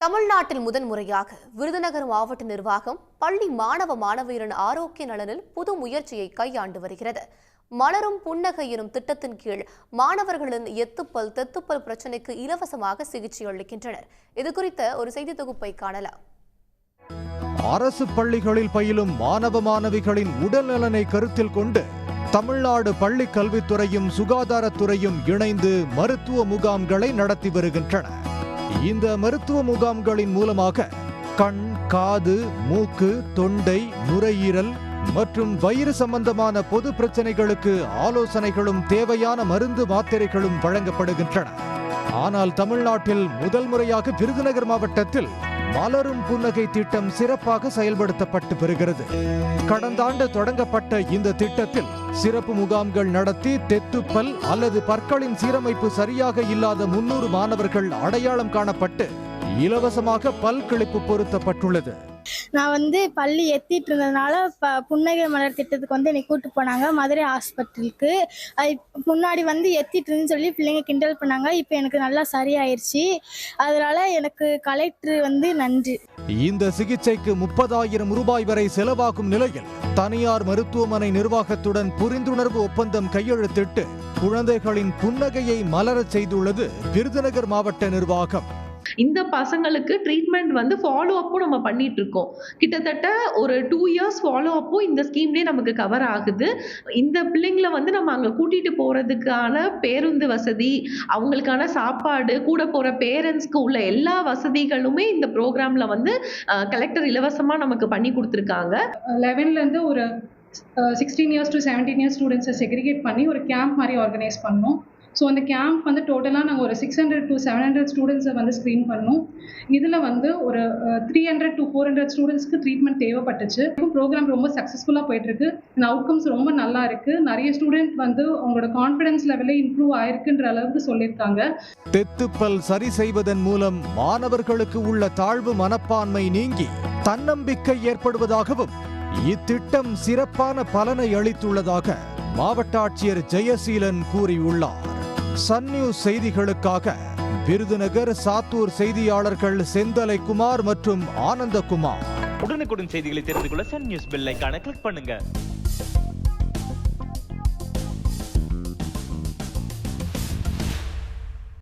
தமிழ்நாட்டில் முதன்முறையாக விருதுநகர் மாவட்ட நிர்வாகம் பள்ளி மாணவ மாணவியரின் ஆரோக்கிய நலனில் புது முயற்சியை கையாண்டு வருகிறது. மலரும் புன்னகை எனும் திட்டத்தின் கீழ் மாணவர்களின் எத்துப்பல் தெத்துப்பல் பிரச்சினைக்கு இலவசமாக சிகிச்சை அளிக்கின்றனர். இது குறித்த ஒரு செய்தி தொகுப்பை காணலாம். அரசு பள்ளிகளில் பயிலும் மாணவ மாணவிகளின் உடல் நலனை கருத்தில் கொண்டு தமிழ்நாடு பள்ளி கல்வித்துறையும் சுகாதாரத்துறையும் இணைந்து மருத்துவ முகாம்களை நடத்தி வருகின்றன. இந்த மருத்துவ முகாம்களின் மூலமாக கண் காது மூக்கு தொண்டை நுரையீரல் மற்றும் வயிறு சம்பந்தமான பொது பிரச்சனைகளுக்கு ஆலோசனைகளும் தேவையான மருந்து மாத்திரைகளும் வழங்கப்படுகின்றன. ஆனால் தமிழ்நாட்டில் முதல் முறையாக விருதுநகர் மாவட்டத்தில் மலரும் புன்னகை திட்டம் சிறப்பாக செயல்படுத்தப்பட்டு வருகிறது. கடந்த ஆண்டு தொடங்கப்பட்ட இந்த திட்டத்தில் சிறப்பு முகாம்கள் நடத்தி தெத்துப்பல் அல்லது பற்களின் சீரமைப்பு சரியாக இல்லாத முன்னூறு மாணவர்கள் அடையாளம் காணப்பட்டு இலவசமாக பல் கிளிப்பு பொருத்தப்பட்டுள்ளது. நான் வந்து பள்ளி எத்திட்டு இருந்ததுனால ப புன்னகை மலர் திட்டத்துக்கு வந்து என்னை கூட்டு போனாங்க. மதுரை ஹாஸ்பிட்டலுக்கு. அது முன்னாடி வந்து எத்திட்டு இருந்துன்னு சொல்லி பிள்ளைங்க கிண்டல் பண்ணாங்க. இப்போ எனக்கு நல்லா சரியாயிருச்சு. அதனால எனக்கு கலெக்டர் வந்து நன்றி. இந்த சிகிச்சைக்கு முப்பதாயிரம் ரூபாய் வரை செலவாகும் நிலையில் தனியார் மருத்துவமனை நிர்வாகத்துடன் புரிந்துணர்வு ஒப்பந்தம் கையெழுத்திட்டு குழந்தைகளின் புன்னகையை மலரச் செய்துள்ளது விருதுநகர் மாவட்ட நிர்வாகம். இந்த பசங்களுக்கு ட்ரீட்மெண்ட் வந்து ஃபாலோ அப்பும் நம்ம பண்ணிட்டு இருக்கோம் கிட்டத்தட்ட ஒரு டூ இயர்ஸ் ஃபாலோ அப்பும் இந்த ஸ்கீம்லேயே நமக்கு கவர் ஆகுது. இந்த பிள்ளைங்களை வந்து நம்ம அங்கே கூட்டிட்டு போறதுக்கான பேருந்து வசதி அவங்களுக்கான சாப்பாடு கூட போற பேரண்ட்ஸ்க்கு உள்ள எல்லா வசதிகளுமே இந்த ப்ரோக்ராம்ல வந்து கலெக்டர் இலவசமா நமக்கு பண்ணி கொடுத்துருக்காங்க. லெவன்லேருந்து ஒரு sixteen years to seventeen years ஸ்டூடெண்ட்ஸை செக்ரிகேட் பண்ணி ஒரு கேம்ப் மாதிரி ஆர்கனைஸ் பண்ணோம். ஸோ அந்த கேம்ப் வந்து டோட்டலாக நாங்கள் ஒரு six hundred to seven hundred ஸ்டூடெண்ட்ஸை வந்து ஸ்க்ரீன் பண்ணோம். இதில் வந்து ஒரு three hundred to four hundred ஸ்டூடெண்ட்ஸ்க்கு ட்ரீட்மெண்ட் தேவைப்பட்டுச்சு. ப்ரோக்ராம் ரொம்ப சக்ஸஸ்ஃபுல்லாக போயிட்டுருக்கு. இந்த அவுட்கம்ஸ் ரொம்ப நல்லா இருக்குது நிறைய ஸ்டூடெண்ட் வந்து அவங்களோட கான்ஃபிடன்ஸ் லெவலே இம்ப்ரூவ் ஆயிருக்குன்ற அளவுக்கு சொல்லியிருக்காங்க. தெத்துப்பல் சரி செய்வதன் மூலம் மாணவர்களுக்கு உள்ள தாழ்வு மனப்பான்மை நீங்கி தன்னம்பிக்கை ஏற்படுவதாகவும் இத்திட்டம் சிறப்பான பலனை அளித்துள்ளதாக மாவட்ட ஆட்சியர் ஜெயசீலன் கூறியுள்ளார். சன் நியூஸ் செய்திகளுக்காக விருதுநகர் சாத்தூர் செய்தியாளர்கள் செந்தலை குமார் மற்றும் ஆனந்தகுமார். உடனுக்குடன் செய்திகளை தெரிந்து கொள்ள சன் நியூஸ் பெல் கிளிக் பண்ணுங்க.